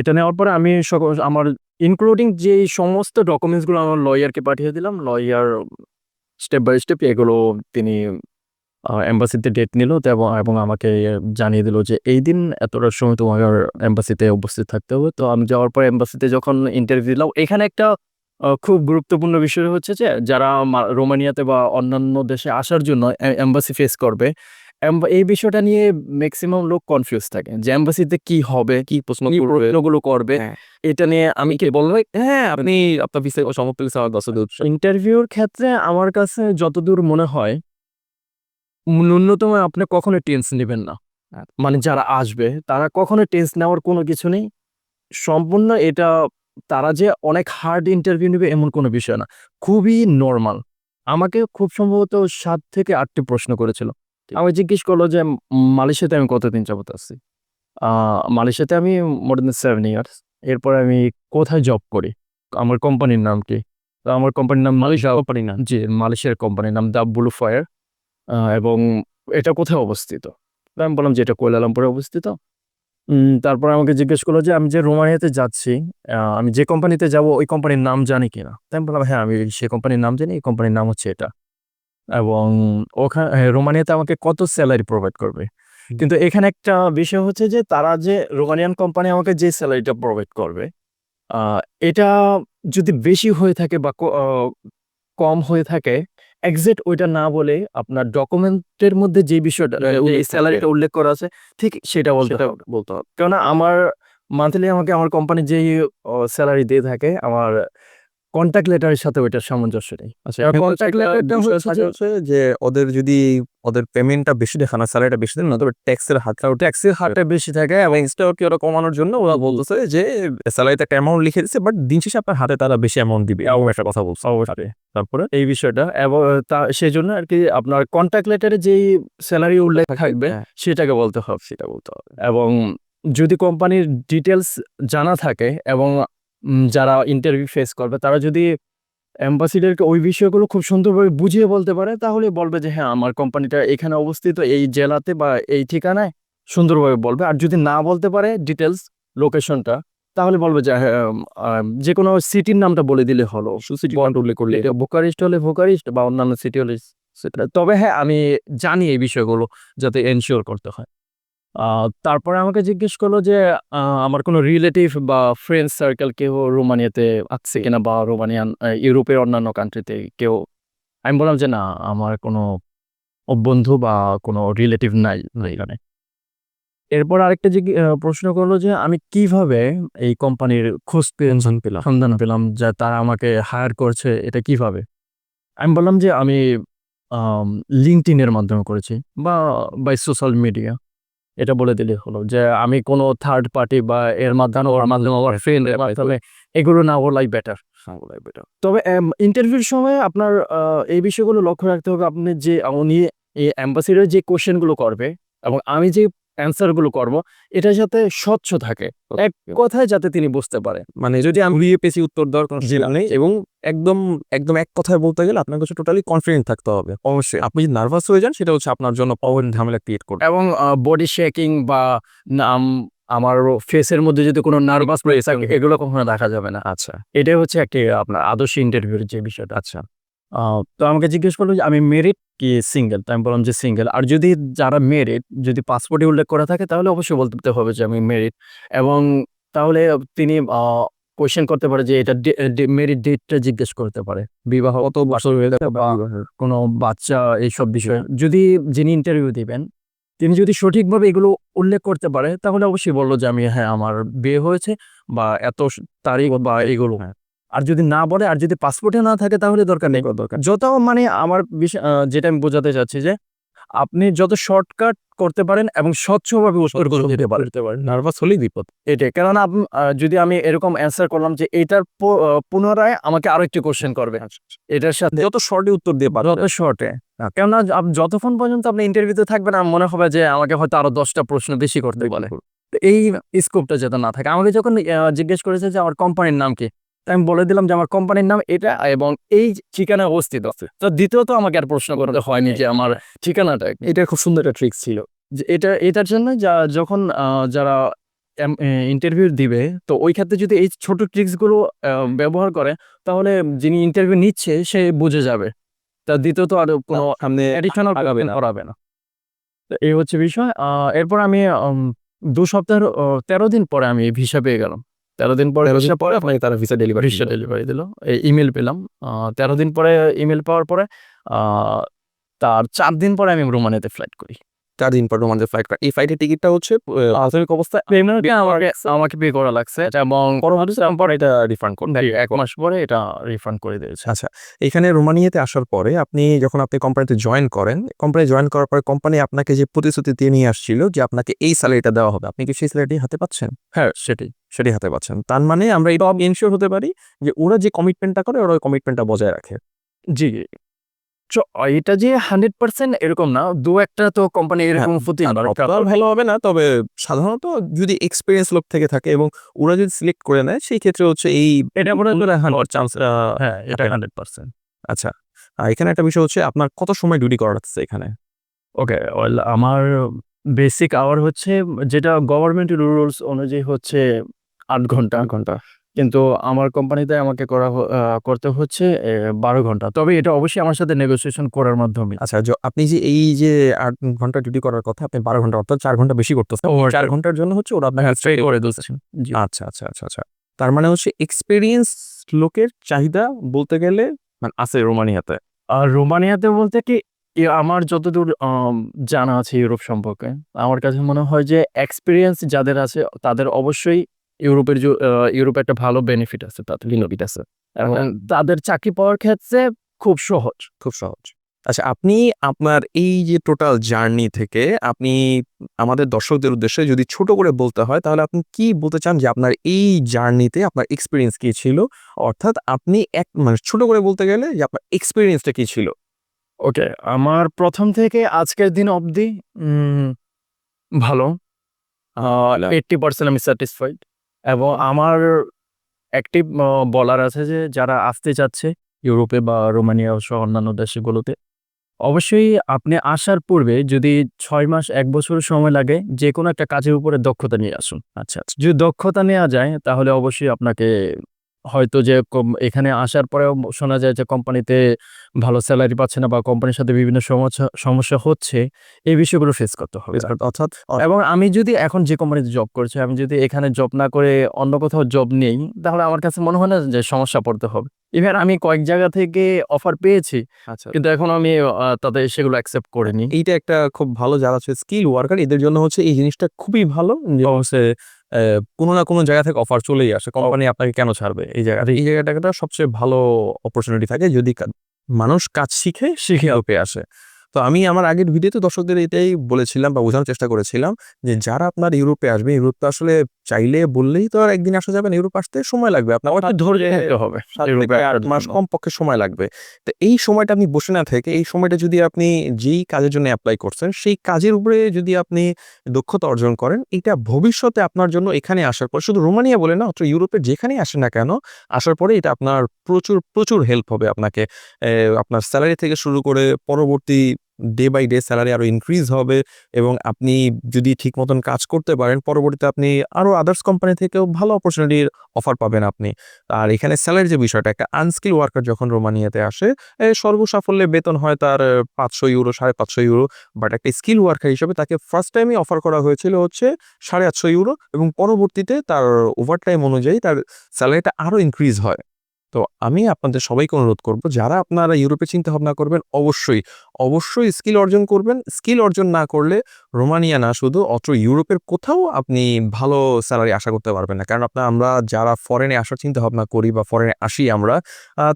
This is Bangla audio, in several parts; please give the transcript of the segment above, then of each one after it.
এটা নেওয়ার পরে আমি আমার ইনক্লুডিং যে সমস্ত ডকুমেন্টসগুলো আমার লয়ারকে পাঠিয়ে দিলাম লয়ার স্টেপ বাই স্টেপ এগুলো তিনি এম্বাসিতে ডেট নিল এবং আমাকে জানিয়ে দিল যে এই দিন এতটার সময় তোমার এম্বাসিতে উপস্থিত থাকতে হবে। তো আমি যাওয়ার পর এম্বাসিতে যখন ইন্টারভিউ দিলাম, এখানে একটা খুব গুরুত্বপূর্ণ বিষয় হচ্ছে যে, যারা রোমানিয়াতে বা অন্যান্য দেশে আসার জন্য এম্বাসি ফেস করবে এই বিষয়টা নিয়ে ম্যাক্সিমাম লোক কনফিউজ থাকে যে এম্বাসিতে কি হবে কি প্রশ্ন প্রশ্নগুলো করবে? হ্যাঁ। এটা নিয়ে আমি কি বলব? হ্যাঁ আপনি আপনার সমস্ত কিছু আমার দশ ইন্টারভিউর ক্ষেত্রে আমার কাছে যতদূর মনে হয় ন্যূনতম আপনি কখনো টেন্স নেবেন না। আচ্ছা। মানে যারা আসবে তারা কখনো টেন্স নেওয়ার কোনো কিছু নেই। সম্পূর্ণ এটা তারা যে অনেক হার্ড ইন্টারভিউ নেবে এমন কোনো বিষয় না। খুবই নর্মাল আমাকে খুব সম্ভবত সাত থেকে আটটি প্রশ্ন করেছিল। আমি জিজ্ঞেস করল যে মালয়েশিয়াতে আমি কতদিন যাবত আছি? আহ, মালয়েশিয়াতে আমি মোর দেন সেভেন ইয়ার্স এরপর আমি কোথায় জব করি? আমার কোম্পানির নাম কি? তো আমার কোম্পানির নাম মালয়েশিয়া কোম্পানির নাম। জি মালয়েশিয়ার কোম্পানির নাম দ্য ব্লু ফায়ার এবং এটা কোথায় অবস্থিত? আমি বললাম যে এটা কোয়ালালামপুরে অবস্থিত। তারপর আমাকে জিজ্ঞেস করল যে আমি যে রোমানিয়াতে যাচ্ছি আমি যে কোম্পানিতে যাব ওই কোম্পানির নাম জানি কিনা? তাই আমি বললাম হ্যাঁ আমি সে কোম্পানির নাম জানি এই কোম্পানির নাম হচ্ছে এটা। এবং ওখানে রোমানিয়াতে আমাকে কত স্যালারি প্রোভাইড করবে? কিন্তু এখানে একটা বিষয় হচ্ছে যে তারা যে রোমানিয়ান কোম্পানি আমাকে যে স্যালারিটা প্রোভাইড করবে এটা যদি বেশি হয়ে থাকে বা কম হয়ে থাকে এক্সাক্ট ওইটা না বলে আপনার ডকুমেন্টের মধ্যে যে বিষয়টা স্যালারিটা উল্লেখ করা আছে ঠিক সেটা বলতে বলতে হবে। কেননা আমার মান্থলি আমাকে আমার কোম্পানি যেই স্যালারি দিয়ে থাকে আমার কন্ট্যাক্ট লেটারের সাথে ওইটার সামঞ্জস্য নেই। আচ্ছা এবার এখানে contact একটা letter টা বিষয় হচ্ছে যে- ওদের যদি ওদের পেমেন্টটা বেশি দেখানো স্যালারিটা বেশি দেন না তবে ট্যাক্সের হাতটা ওটা ট্যাক্সের হারটা বেশি থাকে এবং এক্সট্রা কি ওরা কমানোর জন্য ওরা বলতেছে যে স্যালারিতে একটা অ্যামাউন্ট লিখে দিচ্ছে বাট দিন শেষে আপনার হাতে তারা বেশি অ্যামাউন্ট দিবে। এরকম একটা কথা বলছে। অবশ্যই। তারপরে? এই বিষয়টা এবং তা সেই জন্য আর কি আপনার কন্ট্যাক্ট লেটারে যেই স্যালারি উল্লেখ থাকবে হ্যাঁ। সেটাকে বলতে হবে। সেটা বলতে হবে। এবং যদি কোম্পানির ডিটেলস জানা থাকে এবং যারা ইন্টারভিউ ফেস করবে তারা যদি অ্যাম্বাসিডারকে ওই বিষয়গুলো খুব সুন্দরভাবে বুঝিয়ে বলতে পারে তাহলে বলবে যে হ্যাঁ আমার কোম্পানিটা এখানে অবস্থিত এই জেলাতে বা এই ঠিকানায় সুন্দরভাবে বলবে। আর যদি না বলতে পারে ডিটেলস লোকেশনটা তাহলে বলবে যে যে কোনো সিটির নামটা বলে দিলে হলো। উল্লেখ করলে। ভোকারিস্ট হলে ভোকারিস্ট বা অন্যান্য সিটি হলে সেটা। তবে হ্যাঁ আমি জানি এই বিষয়গুলো যাতে এনশিওর করতে হয়। তারপরে আমাকে জিজ্ঞেস করল যে আমার কোনো রিলেটিভ বা ফ্রেন্ড সার্কেল কেউ রোমানিয়াতে আছে কিনা বা রোমানিয়ান ইউরোপের অন্যান্য কান্ট্রিতে কেউ? আমি বললাম যে না আমার কোনো বন্ধু বা কোনো রিলেটিভ নাই এখানে। এরপর আরেকটা আহ, প্রশ্ন করল যে আমি কীভাবে এই কোম্পানির খোঁজ পেনশন পেলাম? সন্ধান পেলাম যে তারা আমাকে হায়ার করছে এটা কীভাবে? আমি বললাম যে আমি লিঙ্কড এর মাধ্যমে করেছি বা বাই সোশ্যাল মিডিয়া এটা বলে দিলে হলো যে আমি কোনো থার্ড পার্টি বা এর মাধ্যমে ওর মাধ্যমে আমার ফ্রেন্ড মাধ্যমে এগুলো না ওর লাইফ বেটার তবে ইন্টারভিউর সময় আপনার এই বিষয়গুলো লক্ষ্য রাখতে হবে। আপনি যে, উনি এই অ্যাম্বাসিডার যে কোশ্চেনগুলো করবে এবং আমি যে অ্যান্সারগুলো করব এটা যাতে স্বচ্ছ থাকে। এক কথায় যাতে তিনি বুঝতে পারে। মানে যদি আমি পেছি উত্তর দেওয়ার কোনো জি নেই এবং একদম একদম এক কথায় বলতে গেলে আপনার কাছে টোটালি কনফিডেন্ট থাকতে হবে। অবশ্যই। আপনি যদি নার্ভাস হয়ে যান সেটা হচ্ছে আপনার জন্য পাওয়ার ঝামেলা ক্রিয়েট করবে। এবং বডি শেকিং বা নাম আমার ফেসের মধ্যে যদি কোনো নার্ভাস এগুলো কখনো দেখা যাবে না। আচ্ছা। এটাই হচ্ছে একটি আপনার আদর্শ ইন্টারভিউর যে বিষয়টা। আচ্ছা। তো আমাকে জিজ্ঞেস করল যে আমি মেরিট কি সিঙ্গেল তাই আমি বললাম যে সিঙ্গেল আর যদি যারা মেরিট যদি পাসপোর্টে উল্লেখ করা থাকে তাহলে অবশ্যই বলতে হবে যে আমি মেরিট এবং তাহলে তিনি কোয়েশ্চেন করতে পারে যে এটা মেরিট ডেটটা জিজ্ঞেস করতে পারে। বিবাহ কত বছর হয়ে বা কোনো বাচ্চা এইসব বিষয়ে। যদি যিনি ইন্টারভিউ দিবেন তিনি যদি সঠিকভাবে এগুলো উল্লেখ করতে পারে তাহলে অবশ্যই বলল যে আমি হ্যাঁ আমার বিয়ে হয়েছে বা এত তারিখ বা এগুলো। হ্যাঁ। আর যদি না বলে আর যদি পাসপোর্টে না থাকে তাহলে দরকার নেই। দরকার যত মানে আমার যেটা আমি বোঝাতে চাচ্ছি যে আপনি যত শর্টকাট করতে পারেন এবং স্বচ্ছভাবে পারেন। নার্ভাস হলেই বিপদ। এটাই। কেননা যদি আমি এরকম অ্যান্সার করলাম যে এটার পুনরায় আমাকে আরও একটি কোশ্চেন করবে। এটার সাথে যত শর্টে উত্তর দিয়ে পারো যত শর্টে কেননা যতক্ষণ পর্যন্ত আপনি ইন্টারভিউতে থাকবেন আমার মনে হবে যে আমাকে হয়তো আরও দশটা প্রশ্ন বেশি করতে বলে। এই স্কোপটা যাতে না থাকে। আমাকে যখন জিজ্ঞেস করেছে যে আমার কোম্পানির নাম কি? আমি বলে দিলাম যে আমার কোম্পানির নাম এটা এবং এই ঠিকানায় অবস্থিত। আছে তো দ্বিতীয়ত আমাকে আর প্রশ্ন করতে হয়নি যে আমার ঠিকানাটা এটা খুব সুন্দর একটা ট্রিক্স ছিল। যে এটা এটার জন্য যা যখন যারা ইন্টারভিউ দিবে তো ওই ক্ষেত্রে যদি এই ছোট ট্রিক্সগুলো ব্যবহার করে তাহলে যিনি ইন্টারভিউ নিচ্ছে সে বুঝে যাবে। তা দ্বিতীয়ত আর কোনো সামনে অ্যাডিশনাল আগাবে না। করাবে না। তো এই হচ্ছে বিষয়। এরপর আমি দু সপ্তাহ তেরো দিন পরে আমি ভিসা পেয়ে গেলাম। তেরো দিন পরে ভিসা পরে আপনাকে তারা ভিসা ডেলিভারি ভিসা ডেলিভারি দিল। ইমেল পেলাম। তেরো দিন পরে ইমেল পাওয়ার পরে তার চার দিন পরে আমি রোমানিয়াতে ফ্লাইট করি। চার দিন পর রোমানদের ফ্লাইট এই ফ্লাইটের টিকিটটা হচ্ছে প্রাথমিক অবস্থায় আমাকে আমাকে পে করা লাগছে এবং পরবর্তী পরে এটা রিফান্ড করুন এক মাস পরে এটা রিফান্ড করে দিয়েছে। আচ্ছা এখানে রোমানিয়াতে আসার পরে আপনি যখন আপনি কোম্পানিতে জয়েন করেন কোম্পানি জয়েন করার পরে কোম্পানি আপনাকে যে প্রতিশ্রুতি দিয়ে নিয়ে আসছিল যে আপনাকে এই স্যালারিটা দেওয়া হবে আপনি কি সেই স্যালারিটি হাতে পাচ্ছেন? হ্যাঁ সেটাই সেটি হাতে পাচ্ছেন। তার মানে আমরা এটা এনশিওর হতে পারি যে ওরা যে কমিটমেন্টটা করে ওরা ওই কমিটমেন্টটা বজায় রাখে। জি। এটা যে হান্ড্রেড পার্সেন্ট এরকম না দু একটা তো কোম্পানি এরকম হতে ভালো হবে না তবে সাধারণত যদি এক্সপিরিয়েন্স লোক থেকে থাকে এবং ওরা যদি সিলেক্ট করে নেয় সেই ক্ষেত্রে হচ্ছে এই এটা মনে হয় চান্স হ্যাঁ এটা হান্ড্রেড পার্সেন্ট আচ্ছা এখানে একটা বিষয় হচ্ছে আপনার কত সময় ডিউটি করা হচ্ছে এখানে? ওকে আমার বেসিক আওয়ার হচ্ছে যেটা গভর্নমেন্ট রুলস অনুযায়ী হচ্ছে আট ঘণ্টা। ঘণ্টা। কিন্তু আমার কোম্পানিতে আমাকে করা করতে হচ্ছে বারো ঘণ্টা। তবে এটা অবশ্যই আমার সাথে নেগোসিয়েশন করার মাধ্যমে। আচ্ছা আপনি যে এই যে আট ঘণ্টা ডিউটি করার কথা আপনি বারো ঘণ্টা অর্থাৎ চার ঘণ্টা বেশি করতেছেন. চার ঘণ্টার জন্য হচ্ছে ওরা আপনাকে স্ট্রে করে দিচ্ছেন আচ্ছা আচ্ছা আচ্ছা আচ্ছা। তার মানে হচ্ছে এক্সপিরিয়েন্স লোকের চাহিদা বলতে গেলে মানে আছে রোমানিয়াতে। আর রোমানিয়াতে বলতে কি আমার যতদূর জানা আছে ইউরোপ সম্পর্কে আমার কাছে মনে হয় যে এক্সপিরিয়েন্স যাদের আছে তাদের অবশ্যই ইউরোপের যে ইউরোপে একটা ভালো বেনিফিট আছে তাদের বেনিফিট আছে। তাদের চাকরি পাওয়ার ক্ষেত্রে খুব সহজ। খুব সহজ। আচ্ছা আপনি আপনার এই যে টোটাল জার্নি থেকে আপনি আমাদের দর্শকদের উদ্দেশ্যে যদি ছোট করে বলতে হয় তাহলে আপনি কি বলতে চান যে আপনার এই জার্নিতে আপনার এক্সপিরিয়েন্স কি ছিল? অর্থাৎ আপনি এক মানে ছোট করে বলতে গেলে যে আপনার এক্সপিরিয়েন্সটা কি ছিল? ওকে আমার প্রথম থেকে আজকের দিন অবধি ভালো। এইটটি পার্সেন্ট আমি স্যাটিসফাইড এবং আমার অ্যাক্টিভ বলার আছে যে যারা আসতে চাচ্ছে ইউরোপে বা রোমানিয়া সহ অন্যান্য দেশগুলোতে, অবশ্যই আপনি আসার পূর্বে যদি ছয় মাস, এক বছর সময় লাগে যে কোনো একটা কাজের উপরে দক্ষতা নিয়ে আসুন। আচ্ছা যদি দক্ষতা নেওয়া যায়, তাহলে অবশ্যই আপনাকে হয়তো যে এখানে আসার পরেও শোনা যায় যে কোম্পানিতে ভালো স্যালারি পাচ্ছে না বা কোম্পানির সাথে বিভিন্ন সমস্যা সমস্যা হচ্ছে এই বিষয়গুলো ফেস করতে হবে। অর্থাৎ এবং আমি যদি এখন যে কোম্পানিতে জব করছি আমি যদি এখানে জব না করে অন্য কোথাও জব নেই তাহলে আমার কাছে মনে হয় না যে সমস্যা পড়তে হবে। ইভেন আমি কয়েক জায়গা থেকে অফার পেয়েছি আচ্ছা। কিন্তু এখন আমি তাদের সেগুলো অ্যাকসেপ্ট করিনি। এইটা একটা খুব ভালো যারা হচ্ছে স্কিল ওয়ার্কার এদের জন্য হচ্ছে এই জিনিসটা খুবই ভালো। হচ্ছে কোনো না কোনো জায়গা থেকে অফার চলেই আসে। কোম্পানি আপনাকে কেন ছাড়বে? এই জায়গাটা এই জায়গাটা একটা সবচেয়ে ভালো অপরচুনিটি থাকে যদি মানুষ কাজ শিখে শিখে অল্পে আসে। তো আমি আমার আগের ভিডিওতে দর্শকদের এটাই বলেছিলাম বা বোঝানোর চেষ্টা করেছিলাম যে যারা আপনার ইউরোপে আসবে ইউরোপ তো আসলে চাইলে বললেই তো আর একদিন আসা যাবে না ইউরোপ আসতে সময় লাগবে আপনার। ধৈর্য হবে আট মাস কম পক্ষে সময় লাগবে। তো এই সময়টা আপনি বসে না থেকে এই সময়টা যদি আপনি যেই কাজের জন্য অ্যাপ্লাই করছেন সেই কাজের উপরে যদি আপনি দক্ষতা অর্জন করেন এটা ভবিষ্যতে আপনার জন্য এখানে আসার পর শুধু রোমানিয়া বলে না অথবা ইউরোপের যেখানেই আসেন না কেন আসার পরে এটা আপনার প্রচুর প্রচুর হেল্প হবে আপনাকে। আপনার স্যালারি থেকে শুরু করে পরবর্তী ডে বাই ডে স্যালারি আরও ইনক্রিজ হবে এবং আপনি যদি ঠিক মতন কাজ করতে পারেন, পরবর্তীতে আপনি আরও আদার্স কোম্পানি থেকেও ভালো অপরচুনিটির অফার পাবেন আপনি। আর এখানে স্যালারি যে বিষয়টা, একটা আনস্কিল ওয়ার্কার যখন রোমানিয়াতে আসে সর্বসাফল্যে বেতন হয় তার পাঁচশো ইউরো সাড়ে পাঁচশো ইউরো বাট একটা স্কিল ওয়ার্কার হিসেবে তাকে ফার্স্ট টাইমই অফার করা হয়েছিল হচ্ছে সাড়ে আটশো ইউরো এবং পরবর্তীতে তার ওভারটাইম অনুযায়ী তার স্যালারিটা আরও ইনক্রিজ হয়। তো আমি আপনাদের সবাইকে অনুরোধ করব, যারা আপনারা ইউরোপে চিন্তা ভাবনা করবেন, অবশ্যই অবশ্যই স্কিল অর্জন করবেন। স্কিল অর্জন না করলে রোমানিয়া না, শুধু অত্র ইউরোপের কোথাও আপনি ভালো স্যালারি আশা করতে পারবেন না। কারণ আপনার আমরা যারা ফরেনে আসার চিন্তা ভাবনা করি বা ফরেনে আসি আমরা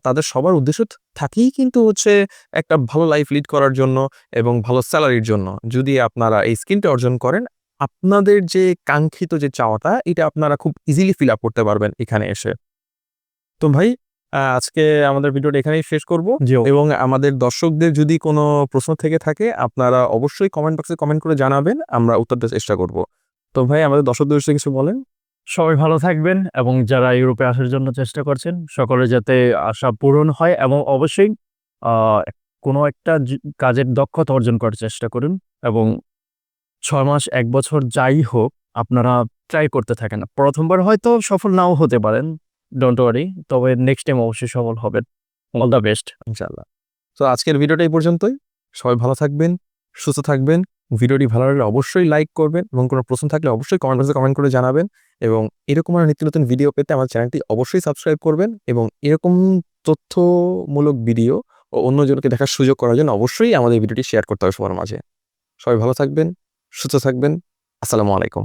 তাদের সবার উদ্দেশ্য থাকেই কিন্তু হচ্ছে একটা ভালো লাইফ লিড করার জন্য এবং ভালো স্যালারির জন্য। যদি আপনারা এই স্কিলটা অর্জন করেন, আপনাদের যে কাঙ্ক্ষিত যে চাওয়াটা, এটা আপনারা খুব ইজিলি ফিল আপ করতে পারবেন এখানে এসে। তো ভাই আজকে আমাদের ভিডিওটা এখানেই শেষ করব। এবং আমাদের দর্শকদের যদি কোনো প্রশ্ন থেকে থাকে আপনারা অবশ্যই কমেন্ট বক্সে কমেন্ট করে জানাবেন আমরা উত্তর দেওয়ার চেষ্টা করব। তো ভাই আমাদের দর্শকদের কিছু বলেন। সবাই ভালো থাকবেন এবং যারা ইউরোপে আসার জন্য চেষ্টা করছেন সকলে যাতে আশা পূরণ হয় এবং অবশ্যই আহ, কোনো একটা কাজের দক্ষতা অর্জন করার চেষ্টা করুন এবং ছয় মাস এক বছর যাই হোক আপনারা ট্রাই করতে থাকেন। প্রথমবার হয়তো সফল নাও হতে পারেন ডোন্ট ওয়ারি তবে নেক্সট টাইম অবশ্যই সফল হবেন অল দ্য বেস্ট ইনশাল্লাহ তো আজকের ভিডিওটা এই পর্যন্তই। সবাই ভালো থাকবেন, সুস্থ থাকবেন। ভিডিওটি ভালো লাগলে অবশ্যই লাইক করবেন এবং কোনো প্রশ্ন থাকলে অবশ্যই কমেন্ট বক্সে কমেন্ট করে জানাবেন এবং এরকম আর নিত্য নতুন ভিডিও পেতে আমার চ্যানেলটি অবশ্যই সাবস্ক্রাইব করবেন এবং এরকম তথ্যমূলক ভিডিও ও অন্যজনকে দেখার সুযোগ করার জন্য অবশ্যই আমাদের ভিডিওটি শেয়ার করতে হবে সবার মাঝে। সবাই ভালো থাকবেন, সুস্থ থাকবেন। আসসালামু আলাইকুম।